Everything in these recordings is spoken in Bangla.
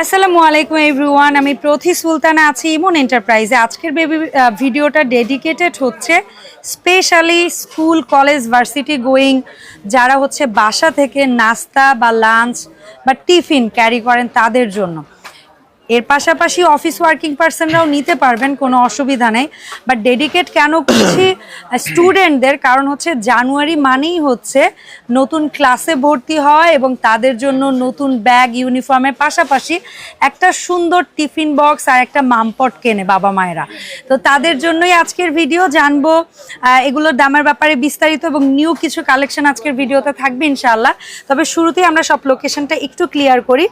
আসসালামু আলাইকুম এভরিওয়ান, আমি প্রথি সুলতানা আছি ইমন এন্টারপ্রাইজে। আজকের বেবি ভিডিওটা ডেডিকেটেড হচ্ছে specially school college varsity going যারা হচ্ছে বাসা থেকে নাস্তা বা লাঞ্চ বা টিফিন ক্যারি করেন তাদের জন্য। এর পাশাপাশি অফিস ওয়ার্কিং পার্সনরাও নিতে পারবেন, কোনো অসুবিধা নেই। বাট ডেডিকেট কেন করছি? স্টুডেন্টদের কারণ হচ্ছে জানুয়ারি মানেই হচ্ছে নতুন ক্লাসে ভর্তি হয় এবং তাদের জন্য নতুন ব্যাগ ইউনিফর্মের পাশাপাশি একটা সুন্দর টিফিন বক্স আর একটা মামপট কেনে বাবা মায়েরা। তো তাদের জন্যই আজকের ভিডিও জানব। এগুলোর দামের ব্যাপারে বিস্তারিত এবং নিউ কিছু কালেকশন আজকের ভিডিওতে থাকবে ইনশাআল্লাহ। তবে শুরুতেই আমরা সব লোকেশনটা একটু ক্লিয়ার করি।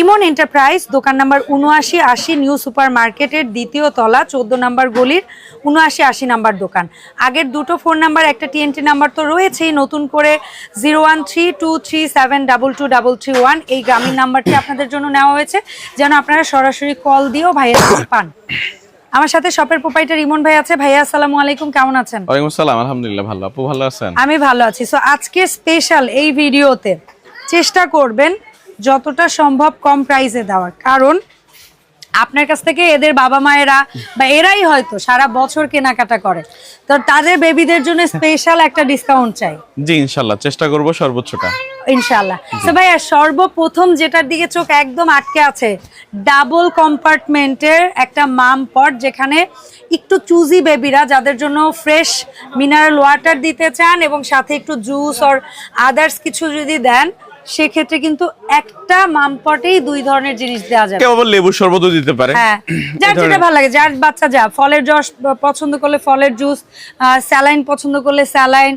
ইমন এন্টারপ্রাইজ দোকান নাম্বার উনআশি আশি নিউ সুপার মার্কেটের দ্বিতীয় তলা চোদ্দ নাম্বার গলির উনআশি আশি নাম্বার দোকান। আগের দুটো ফোন নাম্বার একটা টিএনটি নাম্বার তো রয়েছেই নতুন করে zero one three two three seven double two double three one এই গ্রামীণ নাম্বারটি আপনাদের জন্য নেওয়া হয়েছে। যেন আপনারা সরাসরি কল দিয়েও ভাইয়ের পান। আমার সাথে শপের প্রোপাইটার ইমন ভাই আছে। ভাইয়া আসসালামু আলাইকুম কেমন আছেন? ওয়ালাইকুম আসসালাম আলহামদুলিল্লাহ ভালো। আপু ভালো আছেন? আমি ভালো আছি। সো আজকে স্পেশাল এই ভিডিওতে চেষ্টা করবেন যতটা সম্ভব কম প্রাইসে দেওয়ার। কারণ আপনার কাছ থেকে এদের বাবা মায়েরা বা এরাই হয়তো সারা বছর কেনাকাটা করে। তো তাদের বেবিদের জন্য স্পেশাল একটা ডিসকাউন্ট চাই। জি ইনশাল্লাহ। চেষ্টা করব সর্বোচ্চটা। ইনশাল্লাহ। তো ভাইয়া সর্বপ্রথম যেটার দিকে চোখ একদম আটকে আছে ডাবল কম্পার্টমেন্টের একটা মাম পট যেখানে একটু চুজি বেবিরা যাদের জন্য ফ্রেশ মিনারেল ওয়াটার দিতে চান এবং সাথে একটু জুস অর আদার্স কিছু যদি দেন সেক্ষেত্রে কিন্তু একটা মাম পটেই দুই ধরনের জিনিস দেওয়া যাবে। কেউ আবার লেবু শরবতও দিতে পারে। হ্যাঁ যার যেটা ভালো লাগে যার বাচ্চা যা ফলের রস পছন্দ করলে ফলের জুস স্যালাইন পছন্দ করলে স্যালাইন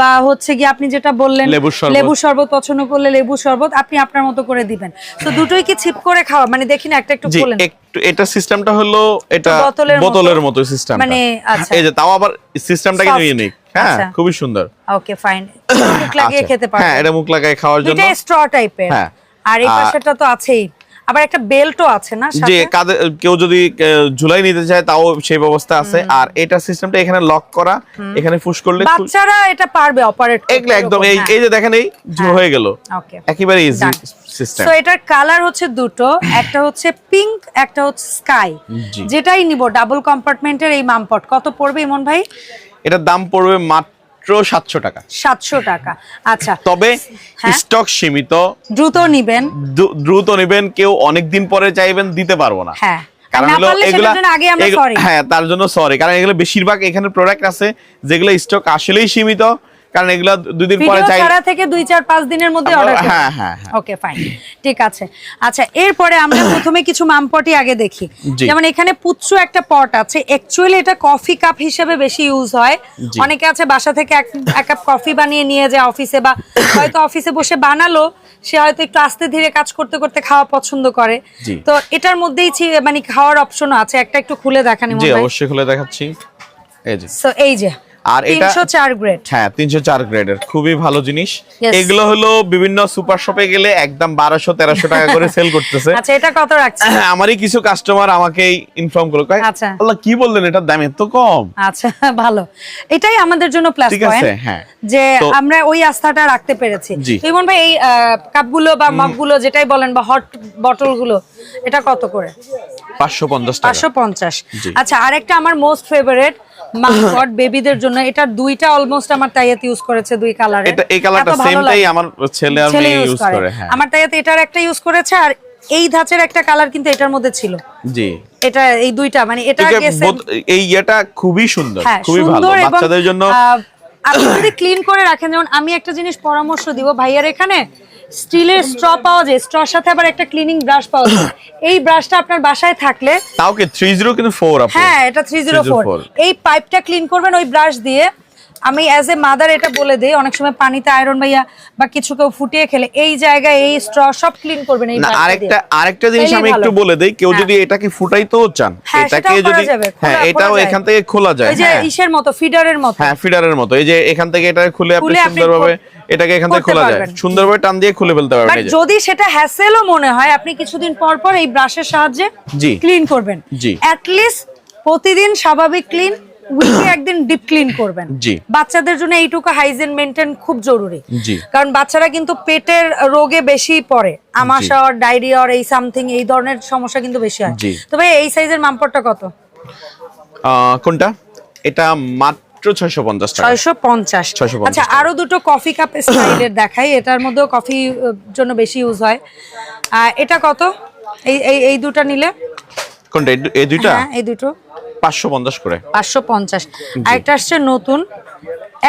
বা হচ্ছে কি আপনি যেটা বললেন লেবুর শরবত। লেবু শরবত পছন্দ করলে লেবু শরবত আপনি আপনার মতো করে দিবেন। তো দুটোই কি ছিপ করে খাওয়া? মানে দেখি না একটা একটু বলেন এটা সিস্টেমটা হলো এটা বোতলের মতো। বোতলের মতো সিস্টেম মানে, আচ্ছা। এই যে তাও আবার সিস্টেমটা কিন্তু। ইউনিক হ্যাঁ আচ্ছা। খুবই সুন্দর। ওকে ফাইন মুখ লাগিয়ে খেতে খেতে হ্যাঁ এটা মুখ লাগিয়ে খাওয়ার জন্য। এটা স্ট্র টাইপের হ্যাঁ। আর এই পাশেটা তো আছেই। আবার একটা বেল্টও আছে না যে কেউ যদি ঝুলাই নিতে চায় তাও সেই ব্যবস্থা আছে। আর এটা সিস্টেমটা এখানে লক করা এখানে পুশ করলে বাচ্চারা এটা পারবে অপারেট এগুলো একদম। এই এই যে দেখেন এই ঝু হয়ে। গেল। ওকে একেবারে ইজি. সিস্টেম সো এটার কালার হচ্ছে দুটো একটা হচ্ছে পিঙ্ক একটা হচ্ছে স্কাই যেটাই নিব ডাবল কম্পার্টমেন্টের এই মামপট কত পড়বে ইমন ভাই? এটার দাম পড়বে মাত্র সাতশো টাকা। সাতশো টাকা। আচ্ছা। তবে হ্যাঁ? স্টক সীমিত। দ্রুত নিবেন। দ্রুত নিবেন কেউ অনেকদিন পরে চাইবেন দিতে পারব না। হ্যাঁ। হ্যাঁ তার জন্য সরি কারণ এগুলো বেশিরভাগ এখানে প্রোডাক্ট আছে যেগুলো স্টক আসলেই সীমিত। কারণ এগুলো দুই দিন পরে চাই ছাড়া থেকে দুই চার পাঁচ দিনের মধ্যে অর্ডার হ্যাঁ, হ্যাঁ, হ্যাঁ। ওকে ফাইন ঠিক আছে। আচ্ছা এরপরে আমরা প্রথমে কিছু মামপটি আগে দেখি। যেমন এখানে পুচ্ছু একটা পট আছে। অ্যাকচুয়ালি এটা কফি কাপ হিসেবে বেশি ইউজ হয়। অনেকে আছে বাসা থেকে এক কাপ কফি বানিয়ে নিয়ে যায় অফিসে বা হয়তো অফিসে বসে বানালো সে হয়তো একটু আস্তে ধীরে কাজ করতে করতে খাওয়া পছন্দ করে। তো এটার মধ্যেই মানে খাওয়ার অপশনও আছে। একটা একটু খুলে দেখান জি অবশ্যই খুলে দেখাচ্ছি। এই যে। সো এই যে। আর এটা- তিনশো চার গ্রেড হ্যাঁ তিনশো চার গ্রেডের খুবই ভালো জিনিস। এগুলো হলো বিভিন্ন সুপার শপে গেলে একদম বারোশো তেরোশো টাকা করে সেল করতেছে। আচ্ছা এটা কত রাখছে আমারই কিছু কাস্টমার আমাকে ইনফর্ম করল। কয়, আচ্ছা। আল্লাহ কি বললেন এটার দাম এত কম? আচ্ছা ভালো। এটাই আমাদের জন্য প্লাস ঠিক আছে, পয়েন্ট হ্যাঁ। যে আমরা ওই আস্থাটা রাখতে পেরেছি। ইমন ভাই এই কাপগুলো বা মগগুলো যেটাই বলেন বা হট বটলগুলো এটা কত করে? পাঁচশো পঞ্চাশ টাকা। পাঁচশো পঞ্চাশ। জি। আচ্ছা আরেকটা আমার মোস্ট ফেভারিট বেবিদের জন্য। এটা দুইটা অলমোস্ট আমার তাইয়াতে ইউজ করেছে দুই কালারে এটা এই কালারটা সেমটাই আমার ছেলে আর মেয়ে ইউজ করে। হ্যাঁ। আমার তাইয়াতে এটার একটা ইউজ করেছে আর এই ধাঁচের একটা কালার কিন্তু এটার মধ্যে ছিল। জি। এটা এই দুইটা মানে এটা এই ইয়েটা খুবই সুন্দর হ্যাঁ খুবই ভালো। বাচ্চাদের জন্য আপনি যদি ক্লিন করে রাখেন যেমন আমি একটা জিনিস পরামর্শ দিব ভাইয়ার এখানে স্টিলের স্ট্র পাওয়া যায়। স্ট্রর সাথে আবার একটা ক্লিনিং ব্রাশ পাওয়া যায়। এই ব্রাশটা আপনার বাসায় থাকলে তাও কি থ্রি জিরো কিন্তু ফোর হ্যাঁ এটা থ্রি জিরো ফোর 304 এই পাইপটা ক্লিন করবেন ওই ব্রাশ দিয়ে। আমি অ্যাজ এ মাদার এটা বলে দিই অনেক সময় পানিতে আয়রন ভাইয়া বা কিছু কেউ ফুটিয়ে খেলে এই জায়গায় এই স্ট্র সব ক্লিন করবেন এই আরেকটা আরেকটা জিনিস আমি একটু বলে দেই কেউ হ্যাঁ। যদি এটাকে ফুটাইতেও চান হ্যাঁ, এটাকে যদি হ্যাঁ এটাও এখান থেকে খোলা যায় ওই যে হ্যাঁ ইসের মতো ফিডারের মতো হ্যাঁ ফিডারের মতো এই যে এখান থেকে এটা খুলে আপনি সুন্দরভাবে এটাকে এখান থেকে খোলা যায়। সুন্দরভাবে টান দিয়ে খুলে ফেলতে পারবেন এই যদি সেটা হ্যাসেলও মনে হয় আপনি কিছুদিন পর পর এই ব্রাশের সাহায্যে জি। ক্লিন করবেন জি। অ্যাট লিস্ট প্রতিদিন স্বাভাবিক ক্লিন উইকে একদিন ডিপ ক্লিন করবেন। বাচ্চাদের জন্য এইটুকু হাইজিন মেনটেন খুব জরুরি। কারণ বাচ্চারা কিন্তু পেটের রোগে বেশি পড়ে। আমাশয় ডায়রিয়া এই সামথিং এই ধরনের সমস্যা কিন্তু বেশি হয়। জি। তো ভাই এই সাইজের মামপটটা কত? কোনটা? এটা মাত্র ছয়শো পঞ্চাশ টাকা। ছয়শো পঞ্চাশ। 650 আচ্ছা আরও দুটো কফি কাপ স্টাইলের দেখাই। এটার মধ্যেও কফি জন্য বেশি ইউজ হয়। এটা কত? এই এই দুটো নিলে? কোনটা? এই দু- এই দুইটা? হ্যাঁ এই দুটো। পাঁচশো পঞ্চাশ করে। পাঁচশো পঞ্চাশ। আরেকটা আসছে নতুন।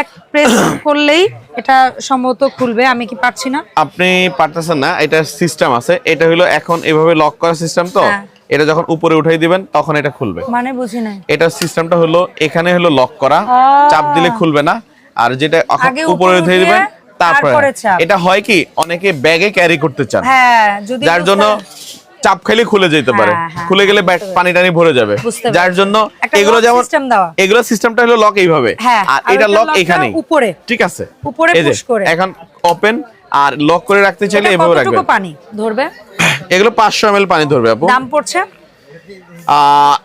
এক প্রেস করলেই এটা সম্ভবত খুলবে আমি কি পারছি না? আপনি পারতেছেন না এটা সিস্টেম আছে। এটা হলো এখন এভাবে লক করা সিস্টেম তো হ্যাঁ। এটা যখন উপরে উঠাই দিবেন তখন এটা খুলবে। মানে বুঝি নাই। এটা সিস্টেমটা হলো এখানে হলো লক করা। চাপ দিলে খুলবে না। আর যেটা উপরে উঠিয়ে দিবেন তারপরে। এটা হয় কি অনেকে ব্যাগে ক্যারি করতে চান। হ্যাঁ যদি যার জন্য চাপ খেলে খুলে যেতে পারে। হ্যাঁ, হ্যাঁ, খুলে গেলে পানি টানি ভরে যাবে। যার জন্য এগুলো যেমন এগুলো সিস্টেমটা হলো লক এইভাবে। হ্যাঁ, আর এটা লক এখানেই। উপরে। ঠিক আছে। উপরে push করে। এখন ওপেন আর লক করে রাখতে চাইলে এভাবে কতটুকু রাখবেন। পানি? ধরবে? এগুলো পাঁচশো এম পানি ধরবে আপু। দাম পড়ছে? আহ,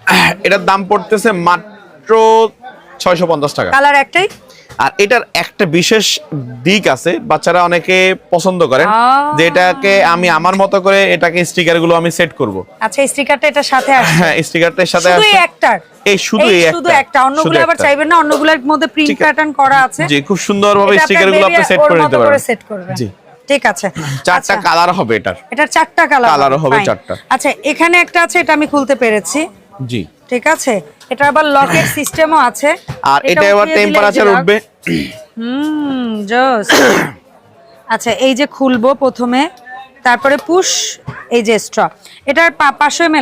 এটার দাম পড়তেছে মাত্র ছয়শো পঞ্চাশ টাকা। কালার একটাই? আর এটার একটা বিশেষ দিক আছে বাচ্চারা অনেকে পছন্দ করেন। যে এটাকে আমি আমার মতো করে এটাকে স্টিকারগুলো আমি সেট করব। আচ্ছা স্টিকারটা এটার সাথে আসছে হ্যাঁ স্টিকারটার সাথে শুধু এই আছে একটার? এই শুধু এই শুধু একটা। একটা অন্যগুলো আবার চাইবেন না অন্যগুলোর মধ্যে প্রিন্ট প্যাটার্ন করা আছে। জি খুব সুন্দরভাবে এটা স্টিকারগুলো আপনি সেট করে নিতে পারবেন। সেট করবে জি। ঠিক আছে। চারটা আচ্ছা, কালার হবে এটার। এটার চারটা কালার Colour হবে চারটা। আচ্ছা এখানে একটা আছে এটা আমি খুলতে পেরেছি। জি। ঠিক আছে? এটা আবার লকের সিস্টেমও আছে। আর এটা যে টেম্পারেচার উঠবে। হুম জোস। আচ্ছা এই যে খুলবো প্রথমে তারপরে পুশ এই যে স্ট্র। এটার পা- পাঁচশো এম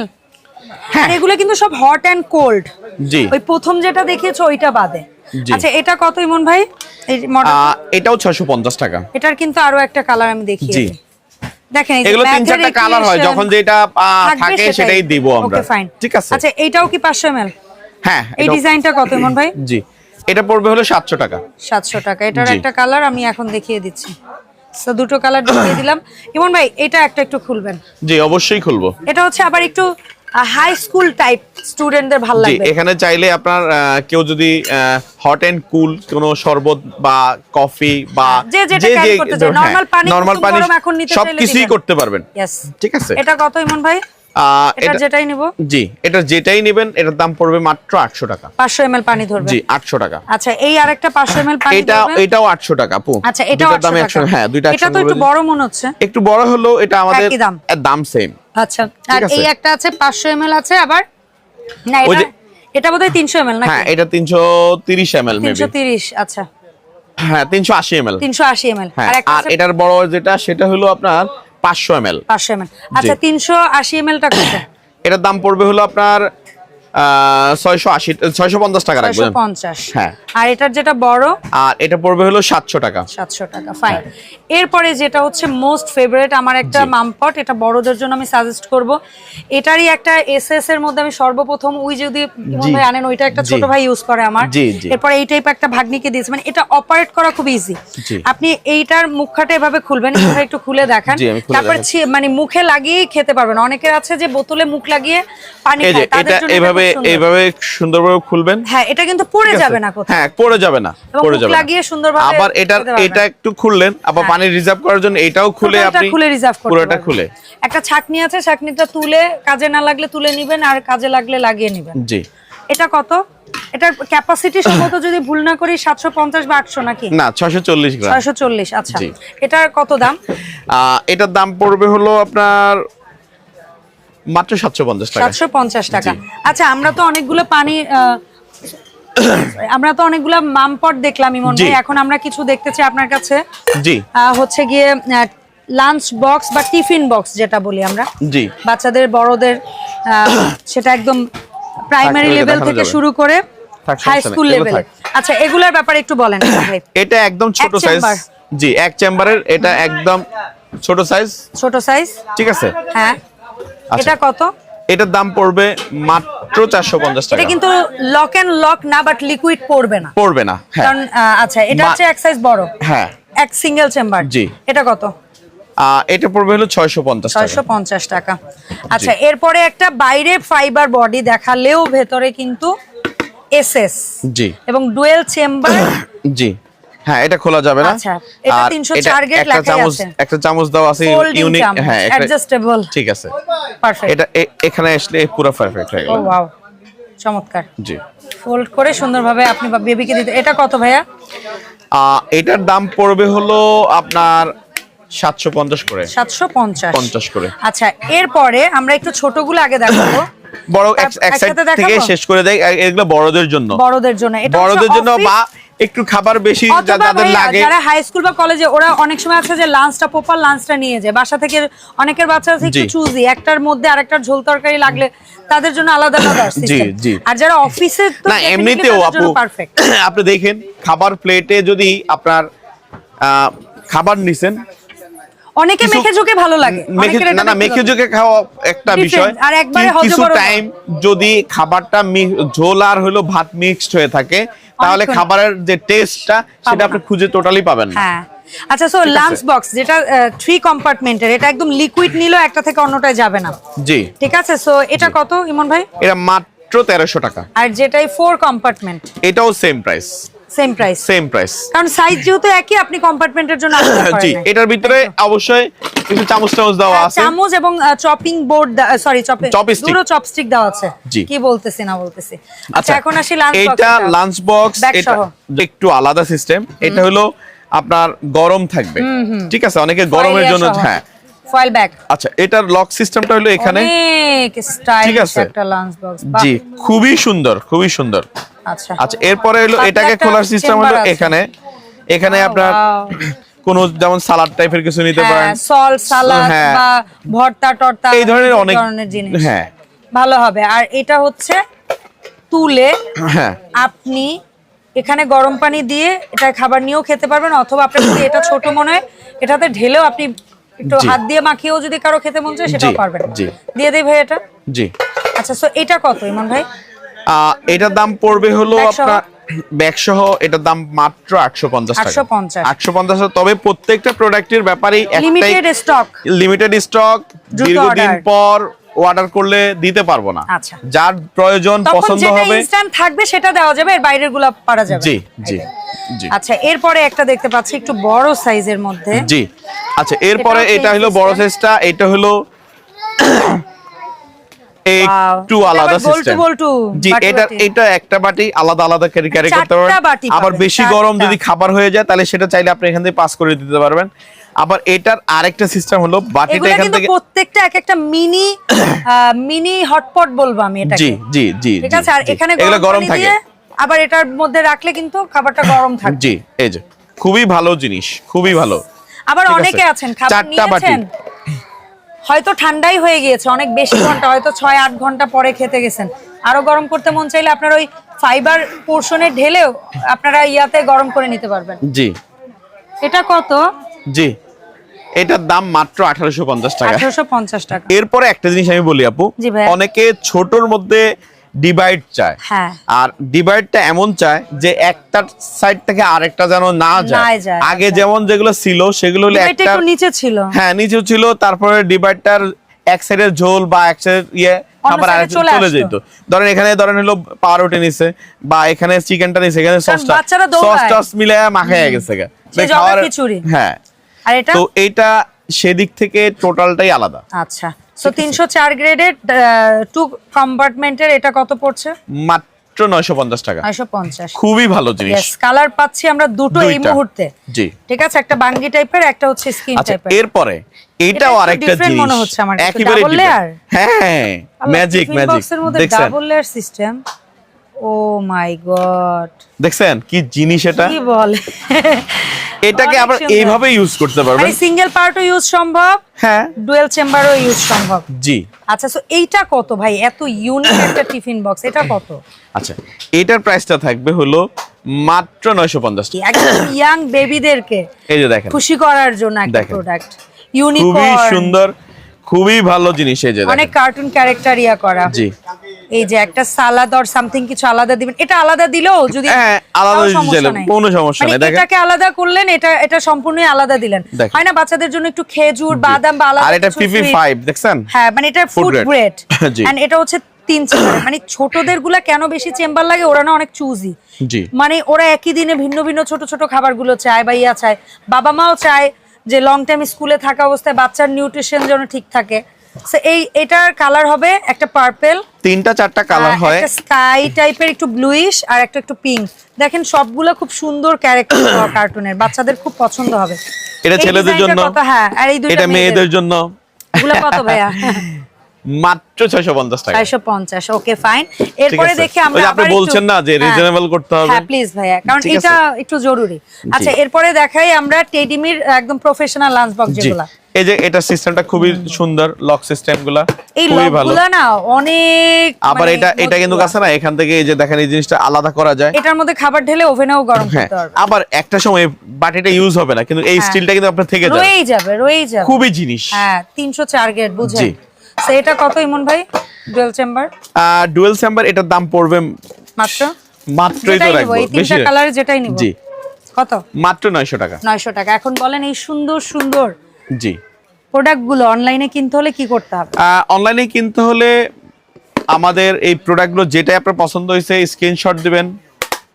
হ্যাঁ। এগুলো কিন্তু সব হট অ্যান্ড কোল্ড। জি। ওই প্রথম যেটা দেখিয়েছো ওইটা বাদে। আচ্ছা এটা কত ইমন ভাই? এই মডেল এটাও ছয়শো পঞ্চাশ টাকা। এটার কিন্তু আরও একটা কালার আমি দেখিয়ে জি। দেখেন এগুলো তিন চারটা কালার হয় যখন যেটা থাকে সেটাই। দিব আমরা। ওকে ফাইন ঠিক আছে? আচ্ছা এইটাও কি পাঁচশো এম হ্যাঁ এই ডিজাইনটা কত ইমন ভাই? জি এটা পড়বে হলো সাতশো টাকা। সাতশো টাকা। এটার একটা কালার আমি এখন দেখিয়ে দিচ্ছি। তো দুটো কালার দেখিয়ে দিলাম। ইমন ভাই এটা একটা একটু খুলবেন। জি অবশ্যই খুলবো। এটা হচ্ছে আবার একটু হাই স্কুল টাইপ স্টুডেন্টদের ভালো লাগবে। এখানে চাইলে আপনার কেউ যদি হট এন্ড কুল কোন শরবত বা কফি বা যে যেটা carry করতে চায়, normal পানি, নরমাল পানি এখন নিতে চাইলে সবকিছুই করতে পারবেন। ঠিক আছে? এটা কত ইমন ভাই? এটা এটা যেটাই নিব। জি এটা যেটাই নেবেন এটার দাম পড়বে মাত্র আটশো টাকা। পাঁচশো এম পানি ধরবে। জি আটশো টাকা। আচ্ছা এই আরেকটা পানি এটা এটাও আটশো টাকা আপু আচ্ছা এটাও দাম 800 টাকা হ্যাঁ দুইটা এটা তো একটু বড় মনে হচ্ছে। একটু বড় হলেও এটা আমাদের দাম। সেম আচ্ছা আর এই একটা আছে আছে আবার? না এটা বোধহয় তিনশো এম এল হ্যাঁ এটা তিনশো তিরিশ এম এল মেবি তিরিশ আচ্ছা। হ্যাঁ তিনশো আশি এম এল তিনশো আশি এম এল হ্যাঁ আর এটার বড় যেটা সেটা হলো আপনার পাঁচশো এম এল পাঁচশো এম এল আচ্ছা তিনশো আশি এম এলটা এটার দাম পড়বে হলো আপনার ছয়শো আশি ছয়শো পঞ্চাশ টাকা ছয়শো রাখবেন পঞ্চাশ। হ্যাঁ। আর এটার যেটা বড়? আর এটা পড়বে হলো সাতশো টাকা। সাতশো টাকা ফাইন এরপরে যেটা হচ্ছে মোস্ট ফেভারিট আমার একটা মামপট এটা বড়দের জন্য আমি সাজেস্ট করব। এটারই একটা এস এস এর মধ্যে আমি সর্বপ্রথম ওই যদি ভাই আনেন ওইটা একটা ছোট ভাই ইউজ করে আমার। এরপরে এই টাইপ একটা ভাগ্নিকে দিয়েছে। মানে এটা অপারেট করা খুব ইজি আপনি এইটার মুখখাটা এভাবে খুলবেন এভাবে একটু খুলে দেখান। তারপরে মানে মুখে লাগিয়েই খেতে পারবেন। অনেকের আছে যে বোতলে মুখ লাগিয়ে পানি এই খায় তাদের জন্য এটা এইভাবে সুন্দরভাবে খুলবেন। হ্যাঁ এটা কিন্তু পড়ে যাবে না কোথাও। হ্যাঁ পড়ে যাবে না পড়ে যাবে লাগিয়ে সুন্দরভাবে আবার পারবেন। এটা একটু খুললেন আবার হ্যাঁ। পানি রিজার্ভ করার জন্য এটাও খুলে আপনি খুলে রিজার্ভ করতে পুরোটা খুলে। একটা ছাকনি আছে ছাকনিটা তুলে কাজে না লাগলে তুলে নিবেন আর কাজে লাগলে লাগিয়ে নিবেন। জি। এটা কত? এটার ক্যাপাসিটি সম্ভবত যদি ভুল না করি সাতশো পঞ্চাশ বা আটশো নাকি? না ছয়শো চল্লিশ গ্রাম। ছয়শো চল্লিশ আচ্ছা। এটার কত দাম? আহ, এটার দাম পড়বে হলো আপনার মাত্র সাতশো পঞ্চাশ টাকা। সাতশো পঞ্চাশ টাকা। আচ্ছা আমরা তো অনেকগুলো পানি আমরা তো অনেকগুলো মামপট দেখলাম ইমন ভাই। এখন আমরা কিছু দেখতে চাই আপনার কাছে। জি। হচ্ছে গিয়ে লাঞ্চ বক্স বা টিফিন বক্স যেটা বলি আমরা। জি। বাচ্চাদের বড়দের সেটা একদম প্রাইমারি লেভেল থেকে শুরু করে হাই স্কুল লেভেল আচ্ছা এগুলোর ব্যাপারে একটু বলেন ভাই। এটা একদম ছোট সাইজ জি এক চেম্বারের এটা একদম ছোট সাইজ ছোট সাইজ ঠিক আছে? হ্যাঁ। এটা কত? এটার দাম পড়বে মাত্র চারশো পঞ্চাশ এটা টাকা। কিন্তু লক এন্ড লক না বাট লিকুইড পড়বে না। পড়বে না হ্যাঁ। কারণ আচ্ছা এটা হচ্ছে এক সাইজ বড়। হ্যাঁ। এক সিঙ্গেল চেম্বার জি। এটা কত? এটা পড়বে হলো ছয়শো পঞ্চাশ ছয়শো টাকা পঞ্চাশ টাকা। আচ্ছা এরপরে একটা বাইরে ফাইবার বডি দেখালেও ভেতরে কিন্তু এসএস জি। এবং ডুয়েল চেম্বার জি। হ্যাঁ এটা খোলা যাবে না। আচ্ছা, এটা আর 304 এটা গেট একটা চামচ আছে। একটা চামচ দেওয়া আছে ইউনিক হ্যাঁ অ্যাডজাস্টেবল ঠিক আছে। পারফেক্ট এটা এখানে আসলে পুরো পারফেক্ট হয়ে ও গেল ওয়াও চমৎকার। জি। ফোল্ড করে সুন্দরভাবে আপনি বেবিকে দিতে এটা কত ভাইয়া? এটার দাম পড়বে হলো আপনার সাতশো পঞ্চাশ করে। সাতশো পঞ্চাশ। 50 করে। আচ্ছা এরপরে আমরা একটু ছোটগুলো আগে দেখাবো। বড় এক- সাইড থেকে শেষ করে এ- এগুলো বড়দের জন্য। বড়দের জন্য। এটা বড়দের জন্য বা একটু খাবার বেশি যাদের লাগে। যারা হাই স্কুল বা কলেজে ওরা অনেক সময় আছে যে লাঞ্চটা প্রপার লাঞ্চটা নিয়ে যায়। বাসা থেকে অনেকের বাচ্চা আছে একটু। চুজি একটার মধ্যে আরেকটার ঝোল তরকারি লাগলে তাদের জন্য আলাদা আলাদা জি, জি। আর যারা অফিসে তো না এমনিতেও আপু আপনি দেখেন খাবার প্লেটে যদি আপনার খাবার নিছেন অনেকে মেখে ঝুঁকে ভালো লাগে। না না মেখে জোকে খাওয়া একটা বিষয়। আর একবারে কিছু টাইম যদি খাবারটা ঝোল আর হলো ভাত মিক্সড হয়ে থাকে তাহলে খাবারের যে টেস্টটা সেটা আপনি খুঁজে টোটালি পাবেন না। হ্যাঁ। আচ্ছা সো লাঞ্চ বক্স যেটা থ্রি কম্পার্টমেন্টের এটা একদম লিকুইড নিলেও একটা থেকে অন্যটায় যাবে না। জি। ঠিক আছে? সো এটা কত ইমন ভাই? এটা মাত্র তেরোশো টাকা। আর যেটাই ফোর কম্পার্টমেন্ট এটাও same price same price same price কারণ সাইজ যেহেতু একই আপনি কম্পার্টমেন্টের জন্য জি এটার ভিতরে অবশ্যই কিছু চামচ চামচ দেওয়া হ্যাঁ, আছে। চামচ এবং chopping board sorry chopping Chopstick। দুটো চপস্টিক দেওয়া আছে। কি বলতেছি না বলতেছি। আচ্ছা এখন আসি লাঞ্চ বক্স এটা লাঞ্চ বক্স এটা একটু আলাদা সিস্টেম এটা হলো আপনার গরম থাকবে। ঠিক আছে? অনেকে গরমের জন্য হ্যাঁ ফয়েল ব্যাগ আচ্ছা এটার লক সিস্টেমটা হলো এখানে। অনেক স্টাইল ঠিক আছে। একটা লাঞ্চ বক্স জি খুবই সুন্দর খুবই সুন্দর। আচ্ছা। আচ্ছা এরপরে হলো এটাকে খোলার সিস্টেম হলো এখানে। এখানে আপনার কোন যেমন সালাদ টাইপের কিছু নিতে পারেন। হ্যাঁ সল সালাদ হ্যাঁ। বা ভর্তা টর্তা এই ধরনের অনেক ধরনের জিনিস। হ্যাঁ। ভালো হবে। আর এটা হচ্ছে তুলে হ্যাঁ। আপনি এখানে গরম পানি দিয়ে এটা খাবার নিয়েও খেতে পারবেন অথবা আপনার যদি এটা ছোট মনে হয় এটাতে ঢেলেও আপনি একটু হাত দিয়ে মাখিয়েও যদি কারও খেতে মন চায় সেটাও পারবেন। জি। দিয়ে দেই ভাই এটা? জি। আচ্ছা সো এটা কত ইমন ভাই? এটার দাম পড়বে হলো আপনার ব্যাগ সহ এটার দাম মাত্র আটশো পঞ্চাশ টাকা। 850 আটশো পঞ্চাশ তবে প্রত্যেকটা প্রোডাক্টের ব্যাপারেই লিমিটেড স্টক লিমিটেড স্টক দীর্ঘদিন পর অর্ডার করলে দিতে পারব না। আচ্ছা। যার প্রয়োজন পছন্দ হবে ইনস্ট্যান্ট থাকবে সেটা দেওয়া যাবে এর বাইরেরগুলো পারা যাবে। জি জি আচ্ছা এরপরে একটা দেখতে পাচ্ছি একটু বড় সাইজের মধ্যে। জি। আচ্ছা এরপরে এটা হলো বড় সাইজটা এটা হলো একটু আলাদা সিস্টেম জি এটা এটা একটা বাটি আলাদা আলাদা ক্যারি ক্যারি করতে পারবেন। আবার বেশি গরম যদি খাবার হয়ে যায় তাহলে সেটা চাইলে আপনি এখান থেকে পাস করে দিতে পারবেন। আবার এটার আরেকটা সিস্টেম হলো বাটিটা এখান থেকে প্রত্যেকটা এক একটা মিনি মিনি হটপট বলব আমি এটা জি জি জি ঠিক আছে? আর এখানে গরম থাকে। আবার এটার মধ্যে রাখলে কিন্তু খাবারটা গরম থাকবে। জি এই যে খুবই ভালো জিনিস খুবই ভালো। আবার অনেকে আছেন খাবার। নিয়েছেন। হয়তো ঠান্ডাই হয়ে গিয়েছে অনেক বেশি ঘণ্টা হয়তো ছয় আট ঘণ্টা পরে খেতে গেছেন। আরও গরম করতে মন চাইলে আপনার ওই ফাইবার পোর্শনে ঢেলেও আপনারা ইয়াতে গরম করে নিতে পারবেন। জি। এটা কত? জি। এটার দাম মাত্র আঠারোশো পঞ্চাশ টাকা। আঠারোশো পঞ্চাশ টাকা। এরপরে একটা জিনিস আমি বলি আপু। অনেকে ছোটর মধ্যে ডিভাইড চায়। হ্যাঁ। আর ডিভাইডটা এমন চায় যে একটা সাইড থেকে আরেকটা যেন না যায়। যায়, আগে আচ্ছা। যেমন যেগুলো ছিল সেগুলো একটা নিচে ছিল। হ্যাঁ নিচেও ছিল তারপরে ডিভাইডটার এক সাইডের ঝোল বা এক সাইডের ইয়ে খাবার আরেক চলে যেত। ধরেন এখানে ধরেন হলো পাউরুটি নিছে বা এখানে চিকেনটা নিছে এখানে সসটা সস টস মিলে মাখায় গেছে খিচুড়ি। হ্যাঁ। আর এটা? তো এইটা সেদিক থেকে টোটালটাই আলাদা। আচ্ছা। সো তিনশো চার গ্রেডের টু কম্পার্টমেন্টের এটা কত পড়ছে? মাত্র নয়শো পঞ্চাশ টাকা। নয়শো পঞ্চাশ। খুবই ভালো জিনিস। কালার পাচ্ছি আমরা দুটো এই মুহূর্তে। জি। ঠিক আছে একটা বাঙ্গি টাইপের একটা হচ্ছে স্কিন আচ্ছা টাইপের এরপরে এটাও আরেকটা জিনিস মনে হচ্ছে আমার Double different। হ্যাঁ ম্যাজিক ম্যাজিক বক্সের মধ্যে double layer system oh my god. দেখছেন? কি জিনিস এটা? কি বলে? এটাকে আবার এইভাবে ইউজ করতে পারবেন। মানে সিঙ্গেল পার্টও ইউজ সম্ভব হ্যাঁ। ডুয়েল চেম্বারও ইউজ সম্ভব। জি। আচ্ছা সো এইটা কত ভাই? এত ইউনিক একটা টিফিন বক্স এটা কত? আচ্ছা এটার প্রাইসটা থাকবে হলো মাত্র নয়শো পঞ্চাশ কি একদম ইয়াং বেবিদেরকে এই যে দেখেন। খুশি করার জন্য একটা। প্রোডাক্ট খুবই সুন্দর খুবই ভালো জিনিস এই যে অনেক কার্টুন ক্যারেক্টার ইয়া করা। জি। এই যে একটা সালাদ অর সামথিং কিছু আলাদা দিবেন। এটা আলাদা দিলেও যদি হ্যাঁ, আলাদা তাও দিতে সমস্যা নাই। কোনো সমস্যা মানে নাই, এটাকে আলাদা করলেন এটা এটা সম্পূর্ণই আলাদা দিলেন। হয় না? বাচ্চাদের জন্য একটু খেজুর বাদাম বা আলাদা আর এটা কিছু পিপি sweet। দেখছেন? হ্যাঁ মানে এটা ফুড। গ্রেড এন্ড এটা হচ্ছে তিন চেম্বার। মানে ছোটদেরগুলা কেন বেশি চেম্বার লাগে? ওরা না অনেক চুজি জি। মানে ওরা একই দিনে ভিন্ন ভিন্ন ছোট ছোট খাবারগুলো চায় বা ইয়া চায়। বাবা মাও চায় যে লং টাইম স্কুলে থাকা অবস্থায় বাচ্চার নিউট্রিশন যেন ঠিক থাকে। So এই এটার কালার হবে একটা পার্পেল তিনটা চারটা কালার হয়। একটা স্কাই টাইপের একটু ব্লুইশ আর একটা একটু পিঙ্ক দেখেন সবগুলো খুব সুন্দর ক্যারেক্টার কার্টুনের বাচ্চাদের খুব পছন্দ হবে। এটা ছেলেদের জন্য? হ্যাঁ আর এই এটা মেয়েদের। জন্য? এগুলো কত ভাইয়া? মাত্র ছয়শো পঞ্চাশ টাকা। ছয়শো পঞ্চাশ ওকে ফাইন এরপরে। দেখি আমরা আপনি বলছেন না যে হ্যাঁ। reasonable করতে হবে। হ্যাঁ প্লিজ ভাইয়া কারণ এটা একটু জরুরি। আচ্ছা এরপরে দেখাই আমরা টেডিমির একদম প্রফেশনাল লাঞ্চ বক্স যেগুলা। এই যে এটা সিস্টেমটা খুবই সুন্দর লক সিস্টেমগুলা এই খুবই ভালো। না অনেক আবার মানে এটা এটা কিন্তু। আছে না এখান থেকে এই যে দেখেন এই জিনিসটা আলাদা করা যায়। এটার মধ্যে খাবার ঢেলে ওভেনেও গরম হ্যাঁ করতে পারবে আবার একটা সময় বাটিটা ইউজ হবে না কিন্তু এই হ্যাঁ। স্টিলটা কিন্তু আপনার থেকে যায় রয়েই যাবে রয়েই যাবে। খুবই জিনিস। হ্যাঁ তিনশো চার গেট বুঝেন? জি। So, এটা কত ইমন ভাই? ডুয়েল চেম্বার ডুয়েল চেম্বার এটার দাম পড়বে মাত্র? মাত্রই তো রাখব বেশি কালারে যেটাই নিব। জি। কত? মাত্র নয়শো টাকা। নয়শো টাকা। এখন বলেন এই সুন্দর সুন্দর জি। প্রোডাক্টগুলো অনলাইনে কিনতে হলে কি করতে হবে? অনলাইনে কিনতে হলে আমাদের এই প্রোডাক্টগুলো যেটাই আপনার পছন্দ হয়েছে স্ক্রিনশট দিবেন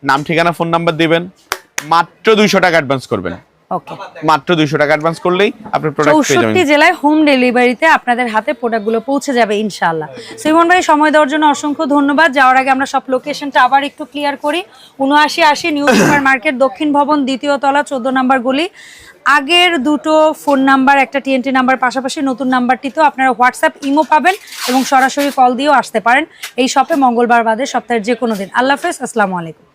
নাম ঠিকানা ফোন নাম্বার দিবেন মাত্র দুইশো টাকা অ্যাডভান্স করবেন। মাত্র দুইশো টাকা অ্যাডভান্স করলেই আপনি প্রোডাক্ট পেয়ে যাবেন। চৌষট্টি জেলায় হোম ডেলিভারিতে আপনাদের হাতে প্রোডাক্টগুলো পৌঁছে যাবে ইনশাআল্লাহ। সিমন ভাই সময় দেওয়ার জন্য অসংখ্য ধন্যবাদ। যাওয়ার আগে আমরা সব লোকেশনটা আবার একটু ক্লিয়ার করি। উনআশি আশি নিউ সুপার মার্কেট দক্ষিণ ভবন দ্বিতীয় তলা চোদ্দ নম্বর গলি। আগের দুটো ফোন নাম্বার একটা টিএনটি নাম্বার পাশাপাশি নতুন নাম্বারটিতেও আপনারা হোয়াটসঅ্যাপ ইমো পাবেন এবং সরাসরি কল দিয়েও আসতে পারেন। এই শপে মঙ্গলবার বাদে সপ্তাহের যে কোনো দিন। আল্লাহ হাফেজ আসসালামু আলাইকুম।